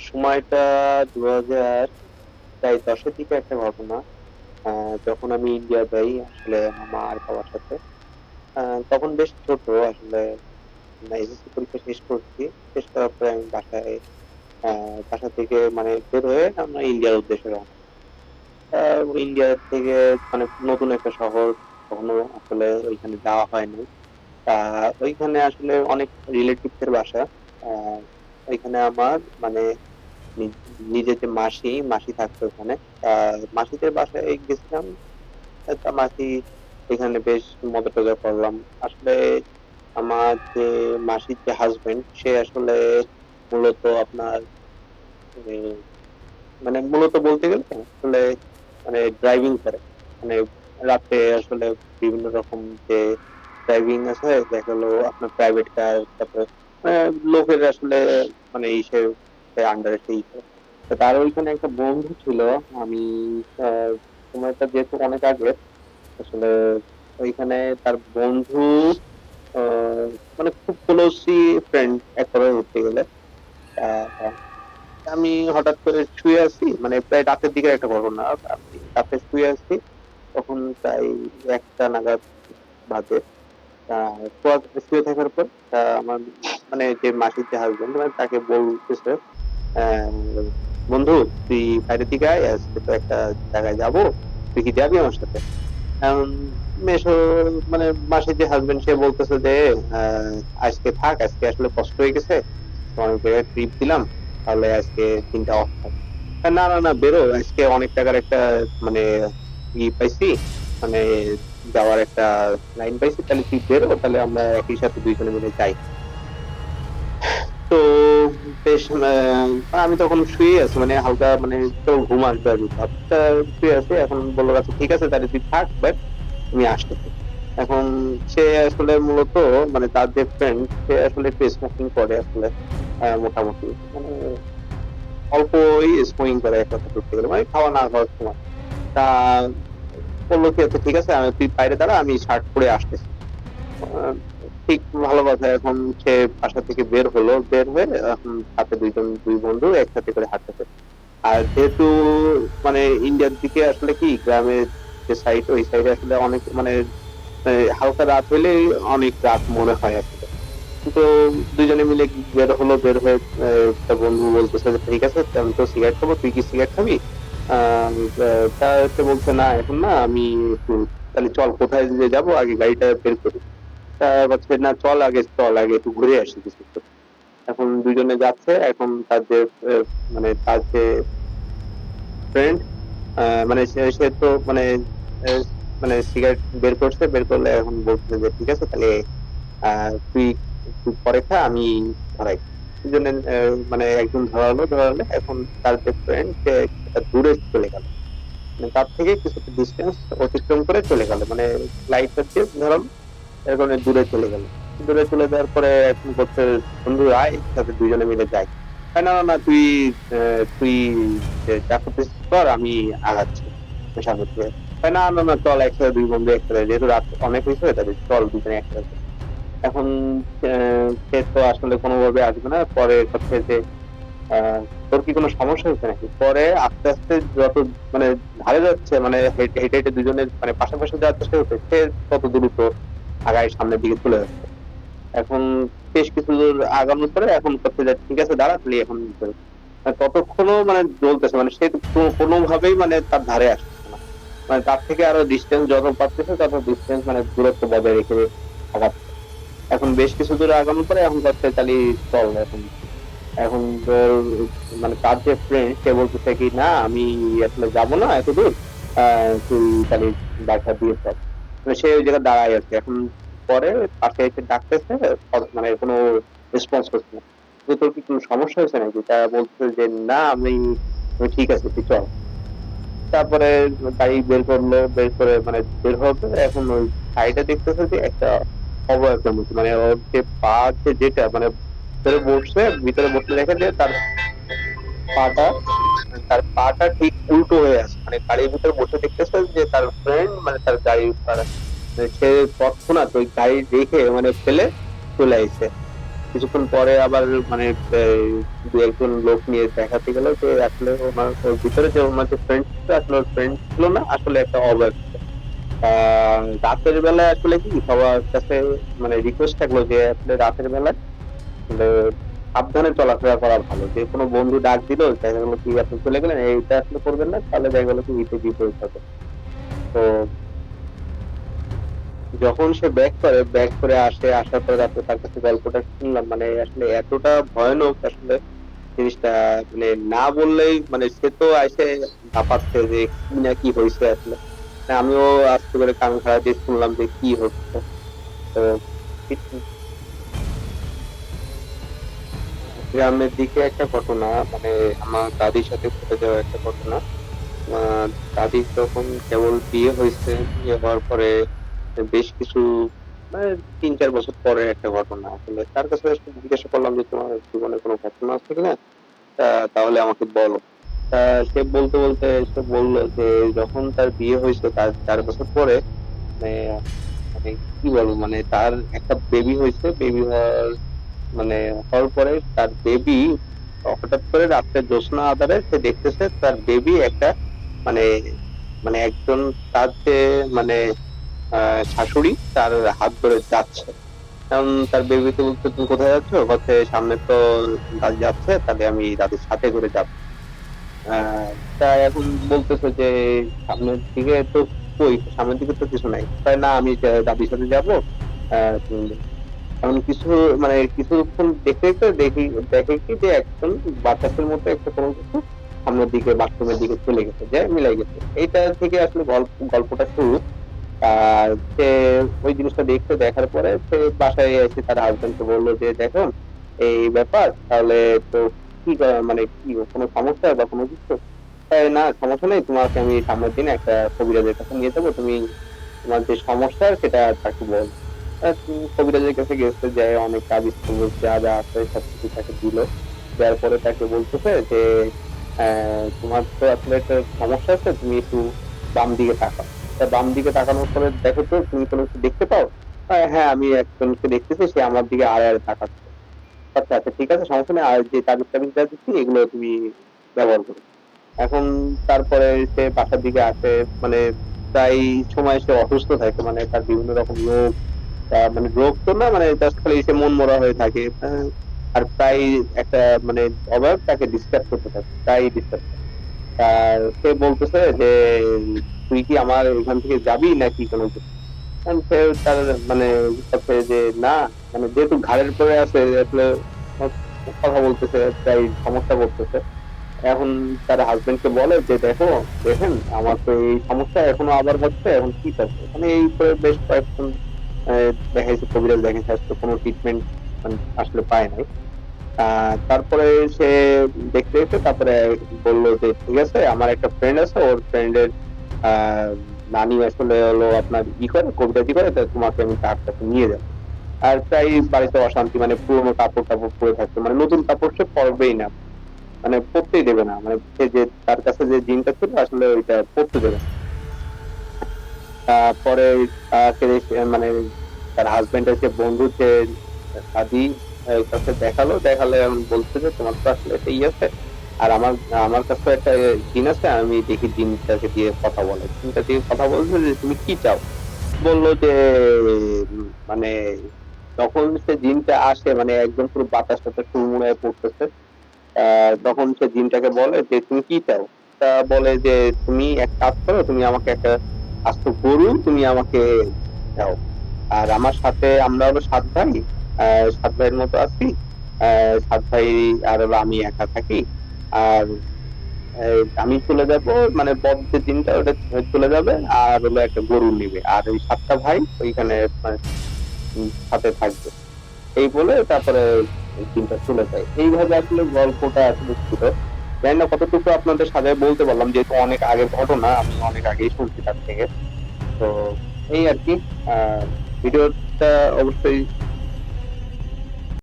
সময়টা দু হাজার প্রায় দশের দিকে একটা ঘটনা যখন আমি ইন্ডিয়া যাই আসলে আমার আর বাবার সাথে তখন বেশ ছোট আসলে এসএসসি পরীক্ষা শেষ করছি শেষ করার পরে আমি বাসায় বাসা থেকে মানে বের হয়ে আমরা ইন্ডিয়ার উদ্দেশ্যে রওনা ইন্ডিয়া থেকে মানে নতুন একটা শহর কখনো আসলে ওইখানে যাওয়া হয়নি। আহ, ওইখানে আসলে অনেক রিলেটিভদের বাসা ওইখানে আমার মানে নিজের যে মাসি মাসি থাকতো ওখানে মাসিদের বাসায় গেছিলাম। তা মাসি এখানে বেশ মজা টজা করলাম। আসলে আমার যে মাসির যে হাজবেন্ড সে আসলে মূলত আপনার মানে মূলত বলতে গেলে আসলে মানে ড্রাইভিং করে। মানে রাতে আসলে বিভিন্ন রকম যে ড্রাইভিং আছে, দেখা গেলো আপনার প্রাইভেট কার তারপরে মানে লোকের আসলে মানে ইসে আন্ডারে সেই তো তার ওইখানে একটা বন্ধু ছিল, আমি সময়টা যেহেতু অনেক আগে, আসলে ওইখানে তার বন্ধু মানে খুব ক্লোজলি ফ্রেন্ড এক কথা ধরতে গেলে আমি হঠাৎ করে শুয়ে আছি মানে প্রায় রাতের দিকে একটা ঘটনা রাতে শুয়ে আছি, তখন প্রায় একটা নাগাদ বাজে। শুয়ে থাকার পর আমার মানে যে মাসির যে হাজবেন্ড মানে তাকে বলতেছে বন্ধু, তুই বাইরের দিকে আয়, আজকে তো একটা জায়গায় যাব, তুই কি যাবি আমার সাথে? মানে মাসির যে হাজবেন্ড সে বলতেছে যে আজকে থাক, আজকে আসলে কষ্ট হয়ে গেছে তো আমি ট্রিপ দিলাম, তাহলে আজকে দিনটা অফ থাক না না না, বেরো, আজকে অনেক টাকার একটা মানে ই পাইছি মানে যাওয়ার একটা লাইন পাইছি, তাহলে তুই বেরো, তাহলে আমরা একই সাথে দুইজনে মিলে যাই। তো বেশ আমি তখন শুয়ে আছি মানে হালকা মানে তো ঘুম আসবে আর কি। ভাব। তা শুয়ে আছি, এখন বলল আচ্ছা ঠিক আছে, তাহলে তুই থাক বাট তুমি আসতেছি। এখন সে আসলে মূলত মানে তার যে ফ্রেন্ড সে আসলে একটু স্মোকিং করে আসলে মোটামুটি। মানে অল্পই স্মোকিং করে এক কথা করতে গেলে মানে খাওয়া না খাওয়ার সময়। তা বলল কি আচ্ছা ঠিক আছে, আমি তুই বাইরে দাঁড়া, আমি শার্ট পরে আসতেছি। ঠিক ভালো কথা এখন সে বাসা থেকে বের হলো, বের হয়ে এখন হাতে দুইজন, দুই বন্ধু একসাথে করে হাঁটতেছে। আর যেহেতু মানে ইন্ডিয়ার দিকে আসলে কি, গ্রামের যে সাইড ওই সাইডে আসলে অনেক মানে হালকা রাত হলে অনেক রাত মনে হয় আসলে। তো দুজনে মিলে বের হলো, বের হয়ে একটা বন্ধু বলতেছে যে, ঠিক আছে, আমি তো সিগারেট খাব, তুই কি সিগারেট খাবি? তা সে বলছে, না, এখন না, আমি তাহলে চল, কোথায় যে যাব, আগে গাড়িটা বের করি। তা না চল আগে চল আগে একটু ঘুরে আসি কিছু এখন দুজনে যাচ্ছে, এখন তার যে মানে তার যে ফ্রেন্ড মানে সে সে তো মানে মানে সিগারেট বের করছে, বের করলে এখন বলছে যে ঠিক আছে, তাহলে তুই একটু পরে খা, আমি ধরাই। দুজনে মানে একজন ধরালো, ধরালে এখন তার যে ফ্রেন্ড সে দূরে চলে গেল। মানে তার থেকে কিছুটা ডিস্টেন্স অতিক্রম করে চলে গেল। মানে লাইট হচ্ছে ধরালো এর কারণে দূরে চলে গেল। দূরে চলে যাওয়ার পরে এখন বলছে বন্ধু আয় সাথে দুজনে মিলে যাই। আহ, না না তুই তুই যা করতেছিস কর আমি আগাচ্ছি। সামনে থেকে আহ, না না চল একসাথে দুই বন্ধু একসাথে যেহেতু রাত অনেক হয়েছে চল দুজনে একসাথে। এখন সে তো আসলে কোনোভাবে আসবে না পরে হচ্ছে যে তোর কি কোনো সমস্যা হচ্ছে নাকি? পরে আস্তে আস্তে যত মানে ধারে যাচ্ছে মানে হেঁটে হেঁটে দুজনের মানে পাশাপাশি যাওয়ার চেষ্টা করছে সে তত দ্রুত আগায় সামনের দিকে চলে যাচ্ছে। এখন বেশ কিছু দূর আগানোর পরে এখন করতে যায় ঠিক আছে দাঁড়া তুই এখন ততক্ষণও মানে জ্বলতেছে মানে সে কোনো- কোনোভাবেই মানে তার ধারে আসছে মানে তার থেকে আরও ডিস্টেন্স যত পাচ্ছে তত ডিস্টেন্স মানে দূরত্ব বজায় রেখে আগাচ্ছে। এখন বেশ কিছু দূর আগানোর পরে এখন করতে চালি চল এখন। এখন মানে তার যে ফ্রেন্ড সে বলতেছে কি না আমি আসলে যাব না এত দূর আহ, তুই তাহলে দেখা দিয়ে চল। মানে সে ওই জায়গায় দাঁড়ায় আছে। এখন পরে পাশে এসে ডাকতেছে মানে কোনো রেসপন্স করছে না। তো তোর কি কোনো সমস্যা হয়েছে নাকি? তা বলছে যে, না, আমি ঠিক আছে, তুই চল। তারপরে গাড়ি বের করল, বের করে মানে বের হবে এখন ওই সাইডে দেখতেছে যে একটা অবয়ব মতো মানে ওর যে পা যে যেটা মানে ভিতরে বসছে, ভিতরে বসলে দেখে যে তার পাটা তার পাটা ঠিক উল্টো হয়ে আছে। মানে গাড়ির ভিতরে বসে দেখতেছে যে তার ফ্রেন্ড মানে তার গাড়ি সে তৎক্ষণাৎ ওই গাড়ি রেখে মানে ফেলে চলে আসছে কিছুক্ষণ পরে আবার মানে দু একজন লোক নিয়ে দেখাতে গেল যে আসলে ওনার ওর ভিতরে যে ওনার যে ফ্রেন্ড ছিল, আসলে ওর ফ্রেন্ড ছিল না, আসলে একটা অবাক রাতের বেলায় আসলে কি সবার কাছে মানে রিকোয়েস্ট থাকল যে আসলে রাতের বেলায় সাবধানে চলাফেরা করা ভালো। যে কোনো বন্ধু ডাক দিল, দেখা গেলো কি আপনি চলে গেলেন, এইটা আসলে করবেন না, তাহলে দেখা গেলো কি হিতে বিপরীত হবে। তো যখন সে ব্যাক করে ব্যাক করে আসে, আসার পরে রাতে তার কাছে গল্পটা শুনলাম মানে আসলে এতটা ভয়ানক আসলে জিনিসটা মানে না বললেই মানে সে তো এসে ভাপাচ্ছে যে কি না কি হয়েছে আসলে। আমিও আস্তে করে কান খাড়া দিয়ে শুনলাম যে কি হচ্ছে। গ্রামের দিকে একটা ঘটনা মানে আমার দাদির সাথে ঘটে যাওয়া একটা ঘটনা। দাদির তখন কেবল বিয়ে হয়েছে, বিয়ে হওয়ার পরে বেশ কিছু মানে তিন চার বছর পরে একটা ঘটনা। আসলে তার কাছে জিজ্ঞাসা করলাম যে, তোমার জীবনে কোনো ঘটনা আছে কিনা? তাহলে আমাকে বলো। সে বলতে বলতে সে বলল যে, যখন তার বিয়ে হয়েছে তার চার বছর পরে মানে মানে কি বলব মানে তার একটা বেবি হয়েছে বেবি হওয়ার মানে হওয়ার পরে তার বেবি হঠাৎ করে রাত্রে জ্যোৎস্না আধারে সে দেখতেছে তার বেবি একটা মানে মানে একজন তার যে মানে শাশুড়ি তার হাত ধরে যাচ্ছে। কারণ তার বেবিকে বলতে তুমি কোথায় যাচ্ছ? হচ্ছে সামনে তো দাদি যাচ্ছে, তাহলে আমি দাদির সাথে করে যাব। তা এখন বলতেছে যে, সামনের দিকে তো কই, সামনের দিকে তো কিছু নাই। তাই, না, আমি দাদির সাথে যাব। এমন কিছু মানে কিছুক্ষণ দেখতে দেখতে দেখি, দেখে কি যে একজন বাচ্চাদের মতো একটা কোনো কিছু সামনের দিকে, বাথরুমের দিকে চলে গেছে, যে মিলাই গেছে। এইটা থেকে আসলে গল্প, গল্পটা শুরু। সে ওই জিনিসটা দেখতে, দেখার পরে সে বাসায় এসে তার হাজবেন্ডকে বলল যে, দেখো, এই ব্যাপার, তাহলে তো কি মানে কি, কোনো সমস্যা বা কোনো কিছু? না, সমস্যা নেই, তোমাকে আমি সামনের দিন একটা কবিরাজের কাছে নিয়ে যাব, তুমি তোমার যে সমস্যা, সেটা তাকে বল। কবিরাজের কাছে গেছে, যে অনেক কাজ যা যা আছে, সবকিছু তাকে দিল। দেওয়ার পরে তাকে বলতেছে যে তোমার তো আসলে একটা সমস্যা আছে, তুমি একটু বাম দিকে তাকাও। তা বাম দিকে তাকানোর পরে দেখো তো, তুমি কোনো কিছু দেখতে পাও? হ্যাঁ আমি একজনকে দেখতেছি, সে আমার দিকে আড়ে আড়ে তাকাচ্ছে। আচ্ছা আচ্ছা ঠিক আছে, সমস্যা নেই। আর যে তাবিজ টাবিজ যা দিচ্ছি, এগুলো তুমি ব্যবহার করো। এখন তারপরে সে বাসার দিকে আসে মানে প্রায় সময় সে অসুস্থ থাকে মানে তার বিভিন্ন রকম রোগ মানে রোগ তো না মানে জাস্ট খালি সে মন মরা হয়ে থাকে। আর প্রায় একটা মানে অভাব তাকে ডিস্টার্ব করতে থাকে প্রায় ডিস্টার্ব আর সে বলতেছে যে তুই কি আমার এখান থেকে যাবি নাকি কোনো কিছু তার মানে যে, না মানে যেহেতু ঘাড়ের পরে আছে কথা বলতেছে, তাই সমস্যা করতেছে এখন তার হাজবেন্ড কে বলে যে, দেখো, দেখেন, আমার তো এই সমস্যা এখনও আবার হচ্ছে, এখন কি করছে মানে এই করে বেশ কয়েকজন দেখাইছে কবিরাজ দেখাইছে আসলে কোনো ট্রিটমেন্ট আসলে পায় নাই। তারপরে সে দেখতে এসে তারপরে বলল যে, ঠিক আছে, আমার একটা ফ্রেন্ড আছে, ওর ফ্রেন্ডের নানি আসলে হলো আপনার ই করে কবিরাজি করে তোমাকে আমি তার কাছে নিয়ে যাব। আর প্রায় বাড়িতে অশান্তি মানে পুরোনো কাপড় টাপড় পরে থাকতো মানে নতুন কাপড় সে পরবেই না। মানে পড়তেই দেবে না। মানে সে যে, তার কাছে যে জিনটা ছিল, আসলে ওইটা পড়তে দেবে না। তারপরে মানে তার হাজবেন্ডের যে বন্ধু, যে দাদি কাছে দেখাল। দেখালে বলছে যে তোমার তো আসলে এটাই আছে। আর আমার আমার কাছে একটা জিন আছে, আমি দেখি জিনটাকে দিয়ে কথা বলে। জিনটা দিয়ে কথা বলছে যে, তুমি কি চাও? বলল যে মানে তখন সে জিনটা আসে মানে একদম পুরো বাতাস টাতাস চুরমুড়ায় পড়তেছে। তখন সে জিনটাকে বলে যে, তুমি কি চাও? তা বলে যে, তুমি এক কাজ করো, তুমি আমাকে একটা আস্ত গরু, তুমি আমাকে দাও। আর আমার সাথে আমরা হলো সাত ভাই সাত ভাইয়ের মতো আছি। সাত ভাই আর হলো আমি একা থাকি। আর আমি চলে যাব মানে বদ যে দিনটা ওটা চলে যাবে আর হলো একটা গরু নিবে। আর ওই সাতটা ভাই ওইখানে মানে, সাথে থাকবে। এই বলে তারপরে দিনটা চলে যায়। এইভাবে আসলে গল্পটা আসলে ছিল। জানি না কতটুকু আপনাদের সাথে বলতে পারলাম যেহেতু অনেক আগের ঘটনা আমি অনেক আগেই শুনছি তার থেকে। তো এই আর কি ভিডিওটা অবশ্যই